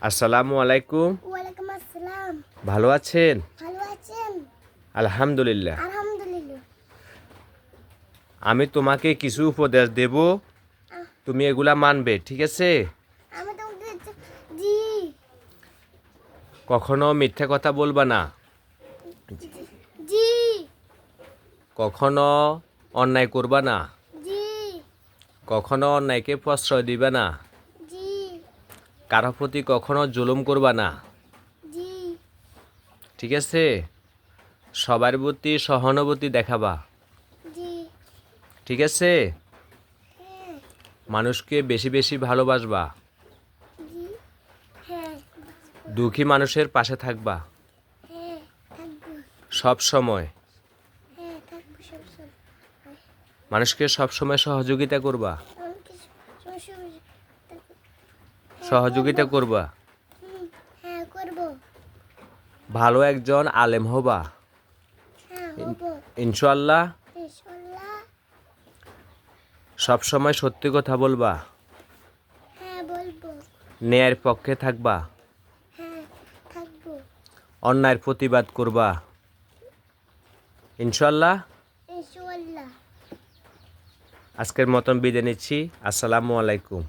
আসসালামু আলাইকুম। ওয়ালাইকুম আসসালাম। ভালো আছেন? ভালো আছেন? আলহামদুলিল্লাহ। আলহামদুলিল্লাহ। আমি তোমাকে কিছু উপদেশ দেব। তুমি এগুলা মানবে ঠিক আছে? আমি তোমাকে জ- কখনো মিথ্যা কথা বলবা না। জি। কখনো অন্যায় করবা না। জি। কখনো অন্যায়কে প্রশ্রয় দিবা না। কারও প্রতি কখনো জুলুম করবা না। ঠিক আছে? সবার প্রতি সহানুভূতি দেখাবা। ঠিক আছে? হ্যাঁ। মানুষকে বেশি বেশি ভালোবাসবা। হ্যাঁ। দুঃখী মানুষের পাশে থাকবা। হ্যাঁ সব সময়। সব সময়। মানুষকে সব সময় সহযোগিতা করবা আমাকে সব সময় থাকব। সহযোগিতা করবা? হ্যাঁ ভালো একজন আলেম হবা। হ্যাঁ ইনশাল্লাহ সব সময় সত্যি কথা বলবা। হ্যাঁ ন্যায়ের পক্ষে থাকবা। অন্যায়ের প্রতিবাদ করবা। ইনশাল্লাহ আজকের মতন বিদায় নিচ্ছি। আসসালামু আলাইকুম।